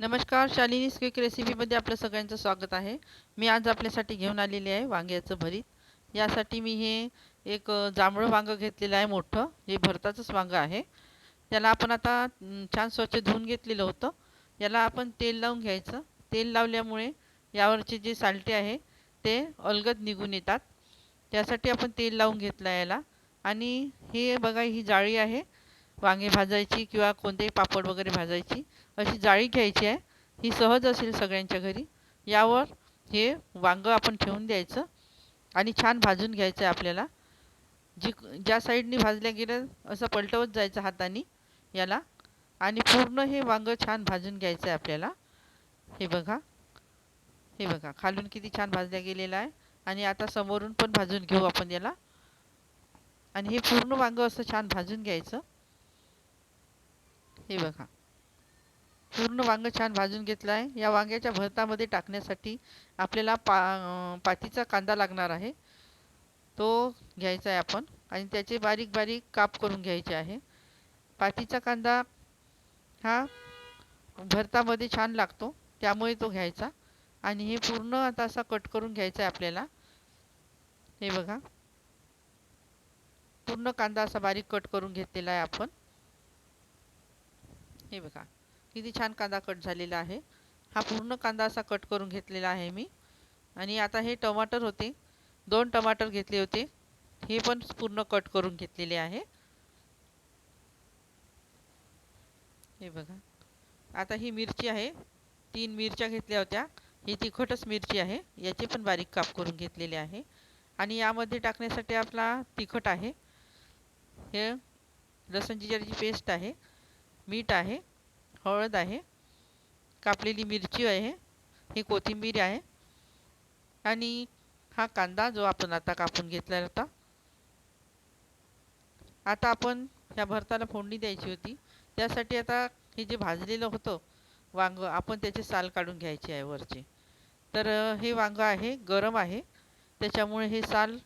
नमस्कार शालिनी क्विक रेसिपीमध्ये आपलं सगळ्यांचं स्वागत आहे. मी आज आपल्यासाठी घेऊन आलेली आहे वांग्याचं भरीत. यासाठी मी हे एक जांभळं वांगं घेतलेलं आहे मोठं. हे भरताचंच वांगं आहे. त्याला आपण आता छान स्वच्छ धुवून घेतलेलं होतं. याला आपण तेल लावून घ्यायचं. तेल लावल्यामुळे यावरचे जे सालटे आहे ते अलगद निघून येतात. त्यासाठी आपण तेल लावून घेतलं आहे याला. आणि हे बघा ही जाळी आहे. वांगे भाजायची किंवा कोणतेही पापड वगैरे भाजायची अशी जाळी घ्यायची आहे. ही सहज असेल सगळ्यांच्या घरी. यावर हे वांगं आपण ठेवून द्यायचं आणि छान भाजून घ्यायचं आहे आपल्याला. जी ज्या साईडनी भाजल्या गेलं असं पलटवत जायचं हाताने याला आणि पूर्ण हे वांगं छान भाजून घ्यायचं आहे आपल्याला. हे बघा. हे बघा. खालून किती छान भाजल्या गेलेलं आहे आणि आता समोरून पण भाजून घेऊ आपण याला. आणि हे पूर्ण वांगं असं छान भाजून घ्यायचं. हे बघा. पूर्ण वांगं छान भाजून घेतलं आहे या वांग्याच्या भरतामध्ये टाकण्यासाठी आपल्याला पा पातीचा कांदा लागणार आहे. तो घ्यायचा आहे आपण आणि त्याचे बारीक बारीक काप करून घ्यायचे आहे. पातीचा कांदा हा भरतामध्ये छान लागतो. त्यामुळे तो घ्यायचा. आणि हे पूर्ण आता असा कट करून घ्यायचा आहे आपल्याला. हे बघा. पूर्ण कांदा असा बारीक कट करून घेतलेला आहे आपण. हे बघा किती छान कांदा कट झालेला आहे. हा पूर्ण कांदा असा कट करून घेतलेला आहे मी. आणि आता हे टमाटर होते. दोन टमाटर घेतले होते. हे पण पूर्ण कट करून घेतलेले आहे. हे बघा. आता ही मिरची आहे. तीन मिरच्या घेतल्या होत्या. ही तिखटच मिरची आहे. याचे पण बारीक काप करून घेतलेले आहे. आणि यामध्ये टाकण्यासाठी आपला तिखट आहे. हे लसण जिऱ्याची पेस्ट आहे. मीठ आहे हळद आहे कापलेली मिरची आहे ही कोथिंबीर आहे. आणि हा कांदा जो आपण आता कापून घेतला होता आता आपण ह्या भरताला फोडणी द्यायची होती. त्यासाठी आता हे जे भाजलेलं होतं वांगं आपण त्याचे साल काढून घ्यायचे आहे वरचे. तर हे वांगं आहे गरम आहे. त्याच्यामुळे हे साल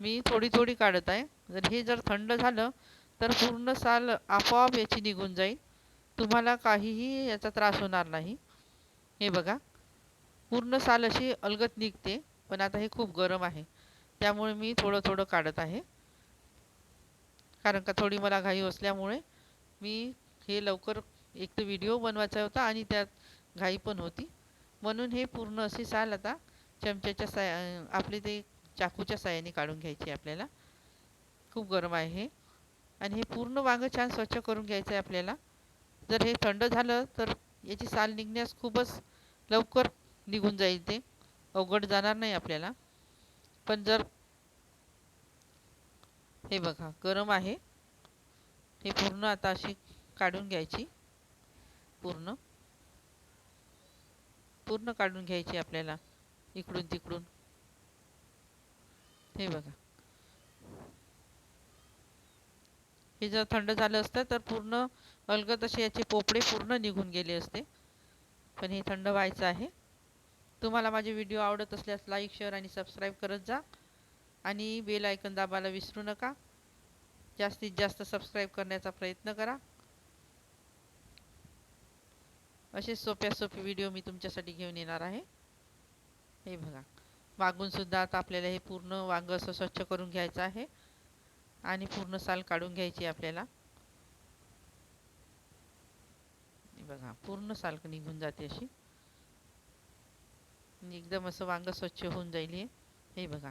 मी थोडी थोडी काढत आहे. जर हे जर थंड झालं तर पूर्ण साल आपोआप याची निघून जाईल. तुम्हाला काहीही याचा त्रास होणार नाही. हे बघा. पूर्ण साल अशी अलगत निघते पण आता हे खूप गरम आहे. त्यामुळे मी थोडं थोडं काढत आहे. कारण का थोडी मला घाई असल्यामुळे मी हे लवकर एक तर व्हिडिओ बनवायचा होता आणि त्यात घाई पण होती. म्हणून हे पूर्ण असे साल आता चमच्याच्या साय आपले ते चाकूच्या साहाय्याने काढून घ्यायचे आपल्याला. खूप गरम आहे हे. आणि हे पूर्ण वांगं छान स्वच्छ करून घ्यायचं आहे आपल्याला. जर हे थंड झालं तर याची साल निघण्यास खूपच लवकर निघून जाईल ते. अवघड जाणार नाही आपल्याला. पण जर हे बघा गरम आहे. हे पूर्ण आता अशी काढून घ्यायची. पूर्ण. पूर्ण काढून घ्यायची आपल्याला इकडून तिकडून. हे बघा. हे जर थंड झालं असतं तर पूर्ण अलगद असे याचे पोपडे पूर्ण निघून गेले असते. पण हे थंड व्हायचं आहे. तुम्हाला माझे व्हिडिओ आवडत असल्यास लाईक शेअर आणि सबस्क्राईब करत जा. आणि बेल आयकन दाबायला विसरू नका. जास्तीत जास्त सबस्क्राईब करण्याचा प्रयत्न करा. असे सोप्या सोपे व्हिडिओ मी तुमच्यासाठी घेऊन येणार आहे. हे बघा. मागून सुद्धा आता आपल्याला हे पूर्ण वांग असं स्वच्छ करून घ्यायचं आहे. आणि पूर्ण साल काढून घ्यायची आपल्याला. हे बघा पूर्ण साल निघून जाते अशी. एकदम असं वांग स्वच्छ होऊन जाईल हे. हे बघा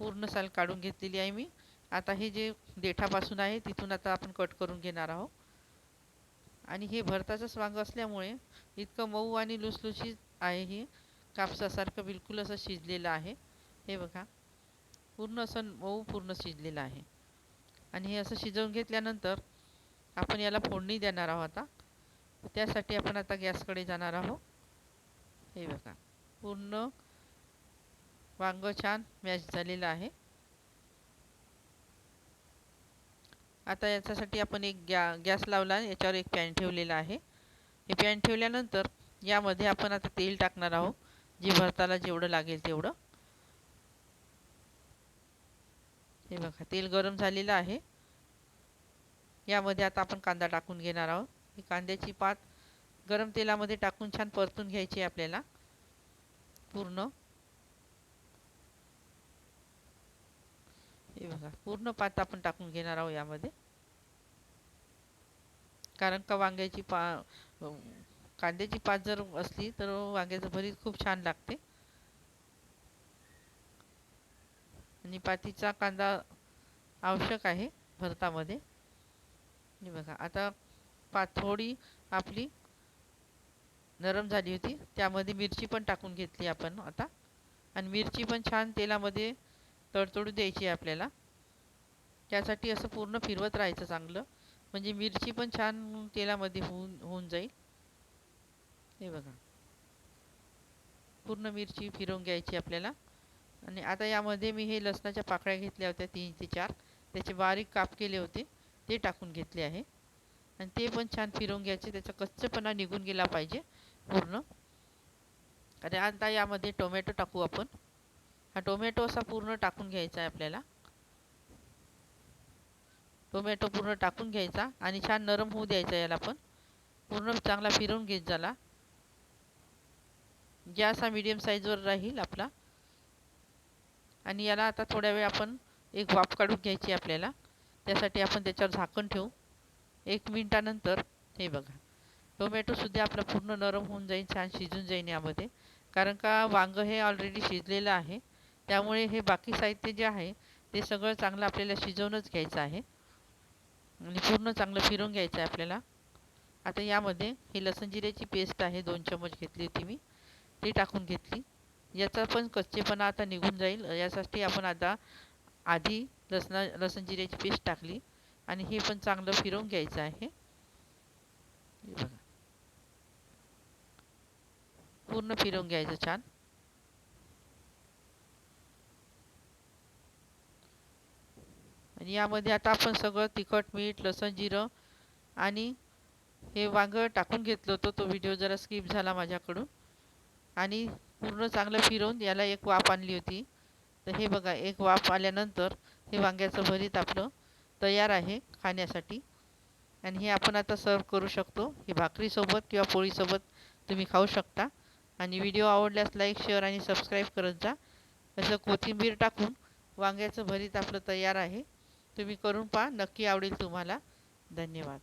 पूर्ण साल काढून घेतलेली आहे मी. आता हे जे देठापासून आहे तिथून आता आपण कट करून घेणार आहोत. आणि हे भरताचंच वांग असल्यामुळे इतकं मऊ आणि लुसलुशीत आहे हे. कापसासारखं बिलकुल असं शिजलेलं आहे. हे बघा पूर्ण असं मऊ पूर्ण शिजलेलं आहे. आणि हे असं शिजवून घेतल्यानंतर आपण याला फोडणी देणार आहोत आता. त्यासाठी आपण आता गॅसकडे जाणार आहोत. हे बघा पूर्ण वांगं छान मॅश झालेलं आहे. आता याच्यासाठी आपण एक गॅ गॅस लावला याच्यावर एक पॅन ठेवलेला आहे. हे पॅन ठेवल्यानंतर यामध्ये आपण आता तेल टाकणार आहोत. जे भरताला जेवढं लागेल तेवढं. हे बघा तेल गरम झालेलं आहे. यामध्ये आता आपण कांदा टाकून घेणार आहोत. ही कांद्याची पात गरम तेलामध्ये टाकून छान परतून घ्यायची आहे आपल्याला. पूर्ण. हे बघा पूर्ण पात आपण टाकून घेणार आहोत यामध्ये. कारण का वांग्याची पा कांद्याची पात जर असली तर वांग्याचं भरीत खूप छान लागते. आणि पातीचा कांदा आवश्यक आहे भरतामध्ये. हे बघा आता पाथोडी आपली नरम झाली होती त्यामध्ये मिरची पण टाकून घेतली आपण आता. आणि मिरची पण छान तेलामध्ये तडतडू द्यायची आहे आपल्याला. त्यासाठी असं पूर्ण फिरवत राहायचं चांगलं. म्हणजे मिरची पण छान तेलामध्ये होऊन होऊन जाईल. हे बघा. पूर्ण मिरची फिरवून घ्यायची आपल्याला. आणि आता यामध्ये मी हे लसणाच्या पाकळ्या घेतल्या होत्या तीन ते चार. त्याचे बारीक काप केले होते. ते टाकून घेतले आहे. आणि ते पण छान फिरवून घ्यायचे. त्याचा कच्चपणा निघून गेला पाहिजे पूर्ण. आणि आता यामध्ये टोमॅटो टाकू आपण. हा टोमॅटो असा पूर्ण टाकून घ्यायचा आहे आपल्याला. टोमॅटो पूर्ण टाकून घ्यायचा आणि छान नरम होऊ द्यायचा याला पण. पूर्ण चांगला फिरवून घेत झाला. गॅस हा मीडियम साईजवर राहील आपला. आणि याला आता थोड्या वेळ आपण एक वाफ काढून घ्यायची आपल्याला. त्यासाठी आपण त्याच्यावर झाकण ठेवू. एक मिनटानंतर हे बघा. टोमॅटोसुद्धा आपला पूर्ण नरम होऊन जाईल छान शिजून जाईल यामध्ये. कारण का वांगं हे ऑलरेडी शिजलेलं आहे. त्यामुळे हे बाकी साहित्य जे आहे ते सगळं चांगलं आपल्याला शिजवूनच घ्यायचं आहे. आणि पूर्ण चांगलं फिरून घ्यायचं आहे आपल्याला. आता यामध्ये ही लसण जिऱ्याची पेस्ट आहे दोन चमच घेतली होती मी. ती टाकून घेतली. याचा पण कच्चेपणा आता निघून जाईल. यासाठी आपण आता आधी लसणा लसण जिऱ्याची पेस्ट टाकली आणि हे पण चांगलं फिरवून घ्यायचं आहे. बघा. पूर्ण फिरवून घ्यायचं छान. आणि यामध्ये आता आपण सगळं तिखट मीठ लसण जिरं आणि हे वांगं टाकून घेतलं होतं. तो व्हिडिओ जरा स्किप झाला माझ्याकडून. आणि पूर्ण चांगलं फिरवून याला एक वाफ आणली होती. तर हे बघा एक वाफ आल्यानंतर हे वांग्याचं भरीत आपलं तयार आहे खाण्यासाठी. आणि हे आपण आता सर्व करू शकतो. हे भाकरीसोबत किंवा पोळीसोबत तुम्ही खाऊ शकता. आणि व्हिडिओ आवडल्यास लाईक शेअर आणि सबस्क्राईब करत जा. असं कोथिंबीर टाकून वांग्याचं भरीत आपलं तयार आहे. तुम्ही करून पहा. नक्की आवडेल तुम्हाला. धन्यवाद.